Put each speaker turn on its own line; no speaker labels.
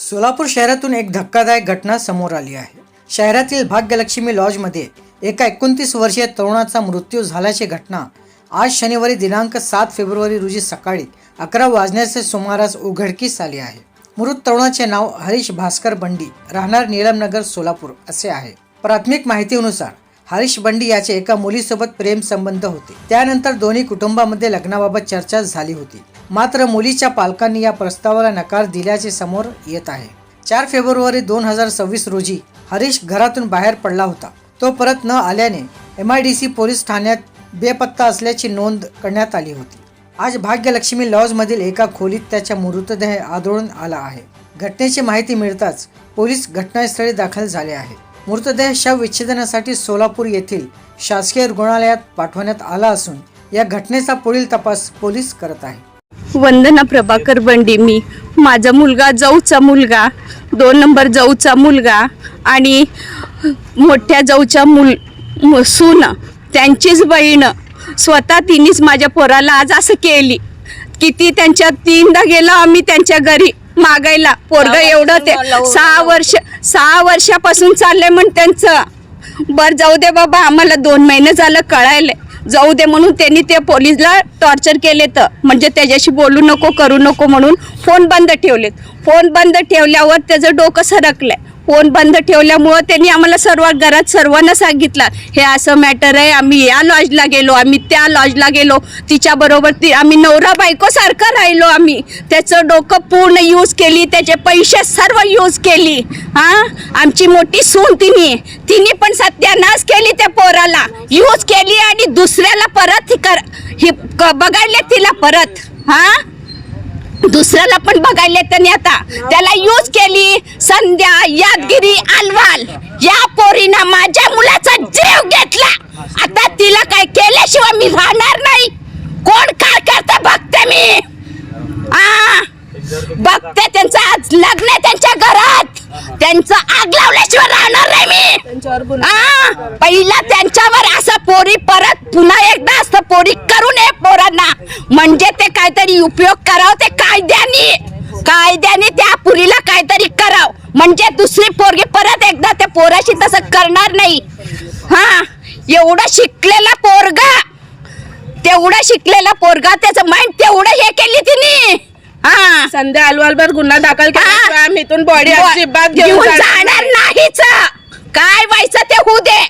सोलापूर शहरातून एक धक्कादायक घटना समोर आली आहे. शहरातील भाग्यलक्ष्मी लॉजमध्ये एका एकोणतीस वर्षीय तरुणाचा मृत्यू झाल्याची घटना आज शनिवारी दिनांक सात फेब्रुवारी रोजी सकाळी अकरा वाजण्याचे सुमारास उघडकीस आली आहे. मृत तरुणाचे नाव हरीश भास्कर बंडी राहणार नीलमनगर सोलापूर असे आहे. प्राथमिक माहितीनुसार हरीश बंडी याचे एका मुलीसोबत प्रेम संबंध होते. त्यानंतर दोन्ही कुटुंबामध्ये लग्नाबाबत चर्चा झाली होती. मात्र मुलीच्या पालकांनी या प्रस्तावाला नकार दिल्याचे समोर येत आहे. चार फेब्रुवारी दोन हजार सव्वीस रोजी हरीश घरातून बाहेर पडला होता. तो परत न आल्याने M I D C police ठाण्यात बेपत्ता असल्याची नोंद करण्यात आली होती. आज भाग्यलक्ष्मी लॉजमधील एका खोलीत त्याचा मृतदेह आढळून आला आहे. घटनेची माहिती मिळताच पोलीस घटनास्थळी दाखल झाले आहेत. मृतदेह शवविच्छेदनासाठी सोलापूर येथील शासकीय रुग्णालयात पाठवण्यात आला असून या घटनेचा पुढील तपास पोलीस करत आहे.
वंदना प्रभाकर बंडी मी. माझा मुलगा जाऊचा मुलगा दोन नंबर जाऊचा मुलगा आणि मोठ्या जाऊच्या मुल सून त्यांचीच बहीण. स्वतः तिनेच माझ्या पोराला आज असं केली किती त्यांच्या तीनदा गेलो आम्ही त्यांच्या घरी. मागायला. पोरग एवढं ते सहा वर्ष सहा वर्षापासून चाललंय म्हण त्यांचं. बर जाऊ दे बाबा आम्हाला दोन महिने झालं कळायले जाऊ दे म्हणून त्यांनी ते पोलीसला टॉर्चर केले तर म्हणजे त्याच्याशी बोलू नको करू नको म्हणून फोन बंद ठेवलेत. फोन बंद ठेवल्यावर त्याचं डोकं सरकलंय. फोन बंद ठेवल्यामुळं त्यांनी आम्हाला सर्व घरात सर्वांना सांगितलं हे असं मॅटर आहे आम्ही या लॉजला गेलो आम्ही त्या लॉजला गेलो तिच्याबरोबर ती आम्ही नवरा बायकोसारखं राहिलो आम्ही. त्याचं डोकं पूर्ण यूज केली त्याचे पैसे सर्व यूज केली. हां? आमची मोठी सून तिने तिने पण सत्यानाश केली त्या पोराला. यूज केली आणि दुसऱ्याला परत ही कर ही क- बघायले तिला परत. हां? दुसऱ्याला पण बघायला त्यांनी आता. त्याला यूज केली संध्या यादगिरी अलवाल या पोरीनं माझ्या मुलाचा जीव घेतला. आता तिला काय केल्याशिवाय मी राहणार नाही. कोण काय करते बघते मी. आ बघते त्यांचं आज लग्न आहे त्यांच्या घरात. त्यांचं आग लावल्याशिवाय राहणार नाही मी. पहिला त्यांच्यावर असं पोरी परत पुन्हा एकदा पोरी करू नये पोरांना. म्हणजे ते काहीतरी उपयोग करावं ते कायद्याने. कायद्याने त्या पुरीला काहीतरी कराव. म्हणजे दुसरी पोरगी परत एकदा त्या पोराशी तसं करणार नाही. हा एवढं शिकलेला पोरगा. तेवढा शिकलेला पोरगा त्याचं माइंड तेवढं हे केली तिने. हा.
संध्या अलवालवर गुन्हा दाखल केला इथून बॉडी अजिबात घेऊन
जाणार नाहीच. काय व्हायचं ते होऊ दे.